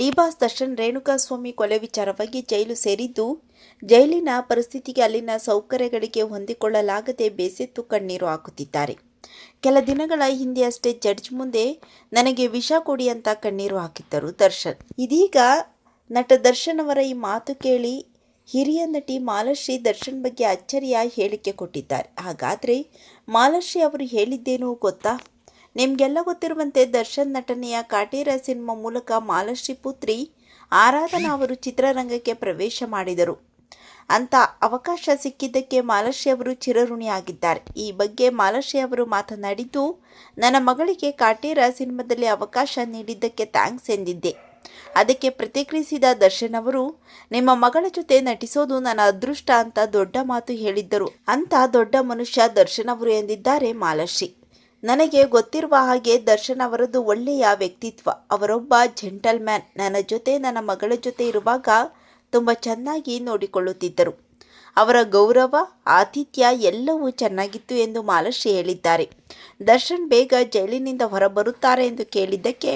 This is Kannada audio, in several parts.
ಡಿಬಾಸ್ ದರ್ಶನ್ ರೇಣುಕಾಸ್ವಾಮಿ ಕೊಲೆ ವಿಚಾರವಾಗಿ ಜೈಲು ಸೇರಿದ್ದು, ಜೈಲಿನ ಪರಿಸ್ಥಿತಿಗೆ ಅಲ್ಲಿನ ಸೌಕರ್ಯಗಳಿಗೆ ಹೊಂದಿಕೊಳ್ಳಲಾಗದೆ ಬೇಸತ್ತು ಕಣ್ಣೀರು ಹಾಕುತ್ತಿದ್ದಾರೆ. ಕೆಲ ದಿನಗಳ ಹಿಂದೆ ಅಷ್ಟೇ ಜಡ್ಜ್ ಮುಂದೆ ನನಗೆ ವಿಷ ಕೊಡಿ ಅಂತ ಕಣ್ಣೀರು ಹಾಕಿದ್ದರು ದರ್ಶನ್. ಇದೀಗ ನಟ ದರ್ಶನ್ ಅವರ ಈ ಮಾತು ಕೇಳಿ ಹಿರಿಯ ನಟಿ ಮಾಲಶ್ರೀ ದರ್ಶನ್ ಬಗ್ಗೆ ಅಚ್ಚರಿಯ ಹೇಳಿಕೆ ಕೊಟ್ಟಿದ್ದಾರೆ. ಹಾಗಾದರೆ ಮಾಲಶ್ರೀ ಅವರು ಹೇಳಿದ್ದೇನೋ ಗೊತ್ತಾ? ನಿಮಗೆಲ್ಲ ಗೊತ್ತಿರುವಂತೆ ದರ್ಶನ್ ನಟನೆಯ ಕಾಟೇರ ಸಿನಿಮಾ ಮೂಲಕ ಮಾಲಶ್ರೀ ಪುತ್ರಿ ಆರಾಧನಾ ಅವರು ಚಿತ್ರರಂಗಕ್ಕೆ ಪ್ರವೇಶ ಮಾಡಿದರು. ಅಂತ ಅವಕಾಶ ಸಿಕ್ಕಿದ್ದಕ್ಕೆ ಮಾಲಶ್ರೀ ಅವರು ಚಿರಋಣಿಯಾಗಿದ್ದಾರೆ. ಈ ಬಗ್ಗೆ ಮಾಲಶ್ರೀ ಅವರು ಮಾತನಾಡಿದ್ದು, ನನ್ನ ಮಗಳಿಗೆ ಕಾಟೇರ ಸಿನಿಮಾದಲ್ಲಿ ಅವಕಾಶ ನೀಡಿದ್ದಕ್ಕೆ ಥ್ಯಾಂಕ್ಸ್ ಎಂದಿದ್ದೆ. ಅದಕ್ಕೆ ಪ್ರತಿಕ್ರಿಯಿಸಿದ ದರ್ಶನ್ ಅವರು, ನಿಮ್ಮ ಮಗಳ ಜೊತೆ ನಟಿಸೋದು ನನ್ನ ಅದೃಷ್ಟ ಅಂತ ದೊಡ್ಡ ಮಾತು ಹೇಳಿದ್ದರು. ಅಂತ ದೊಡ್ಡ ಮನುಷ್ಯ ದರ್ಶನ್ ಅವರು ಎಂದಿದ್ದಾರೆ ಮಾಲಾಶ್ರೀ. ನನಗೆ ಗೊತ್ತಿರುವ ಹಾಗೆ ದರ್ಶನ್ ಅವರದ್ದು ಒಳ್ಳೆಯ ವ್ಯಕ್ತಿತ್ವ. ಅವರೊಬ್ಬ ಜೆಂಟಲ್ ಮ್ಯಾನ್ ನನ್ನ ಜೊತೆ, ನನ್ನ ಮಗಳ ಜೊತೆ ಇರುವಾಗ ತುಂಬ ಚೆನ್ನಾಗಿ ನೋಡಿಕೊಳ್ಳುತ್ತಿದ್ದರು. ಅವರ ಗೌರವ, ಆತಿಥ್ಯ ಎಲ್ಲವೂ ಚೆನ್ನಾಗಿತ್ತು ಎಂದು ಮಾಲಶ್ರೀ ಹೇಳಿದ್ದಾರೆ. ದರ್ಶನ್ ಬೇಗ ಜೈಲಿನಿಂದ ಹೊರಬರುತ್ತಾರೆ ಎಂದು ಕೇಳಿದ್ದಕ್ಕೆ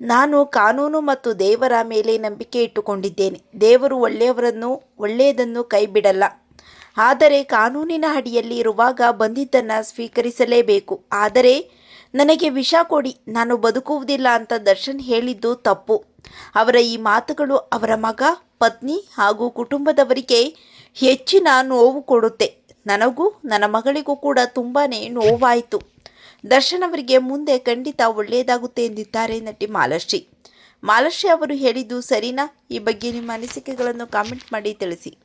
ನಾನು ಕಾನೂನು ಮತ್ತು ದೇವರ ಮೇಲೆ ನಂಬಿಕೆ ಇಟ್ಟುಕೊಂಡಿದ್ದೇನೆ. ದೇವರು ಒಳ್ಳೆಯವರನ್ನು, ಒಳ್ಳೆಯದನ್ನು ಕೈ ಬಿಡಲ್ಲ ಆದರೆ ಕಾನೂನಿನ ಅಡಿಯಲ್ಲಿ ಇರುವಾಗ ಬಂದಿದ್ದನ್ನು ಸ್ವೀಕರಿಸಲೇಬೇಕು. ಆದರೆ ನನಗೆ ವಿಷ ಕೊಡಿ, ನಾನು ಬದುಕುವುದಿಲ್ಲ ಅಂತ ದರ್ಶನ್ ಹೇಳಿದ್ದು ತಪ್ಪು. ಅವರ ಈ ಮಾತುಗಳು ಅವರ ಮಗ, ಪತ್ನಿ ಹಾಗೂ ಕುಟುಂಬದವರಿಗೆ ಹೆಚ್ಚಿನ ನೋವು ಕೊಡುತ್ತೆ. ನನಗೂ ನನ್ನ ಮಗಳಿಗೂ ಕೂಡ ತುಂಬಾ ನೋವಾಯಿತು. ದರ್ಶನ್ ಅವರಿಗೆ ಮುಂದೆ ಖಂಡಿತ ಒಳ್ಳೆಯದಾಗುತ್ತೆ ಎಂದಿದ್ದಾರೆ ನಟಿ ಮಾಲಶ್ರೀ. ಮಾಲಶ್ರೀ ಅವರು ಹೇಳಿದ್ದು ಸರಿನಾ? ಈ ಬಗ್ಗೆ ನಿಮ್ಮ ಅನಿಸಿಕೆಗಳನ್ನು ಕಾಮೆಂಟ್ ಮಾಡಿ ತಿಳಿಸಿ.